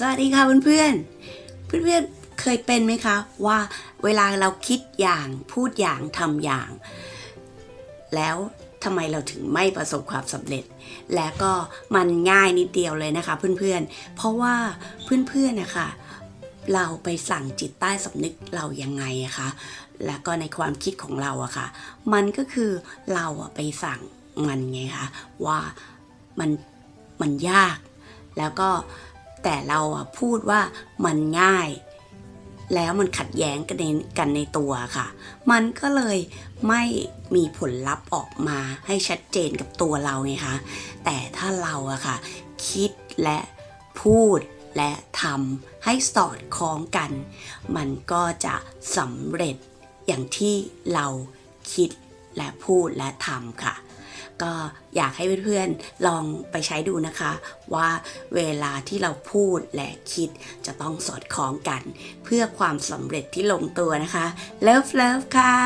สวัสดีค่ะเพื่อนๆ เพื่อนๆ เคยเป็นไหมคะ ว่าเวลาเราคิดอย่างพูดอย่างทำอย่าง แล้วทำไมเราถึงไม่ประสบความสำเร็จ และก็มันง่ายนิดเดียวเลยนะคะ เพื่อนๆ เพราะว่าเพื่อนๆนะคะเราไปสั่งจิตใต้สำนึกเรายังไงอะคะ แล้วก็ในความคิดของเราอะค่ะ มันก็คือเราอะไปสั่งมันไงคะว่ามันมันยาก แล้วก็ แต่เราอะพูดว่ามันง่าย แล้วมันขัดแย้งกันในกันในตัวค่ะ มันก็เลยไม่มีผลลัพธ์ออกมาให้ชัดเจนกับตัวเราไงคะแต่ถ้าเราอะค่ะ คิดและพูดและทำให้สอดคล้องกัน มันก็จะสำเร็จอย่างที่เราคิดและพูดและทำค่ะ ก็อยากให้เพื่อนๆลองไปใช้ดูนะคะ ว่าเวลาที่เราพูดและคิดจะต้องสอดคล้องกัน เพื่อความสำเร็จที่ลงตัวนะคะ เลิฟเลิฟค่ะ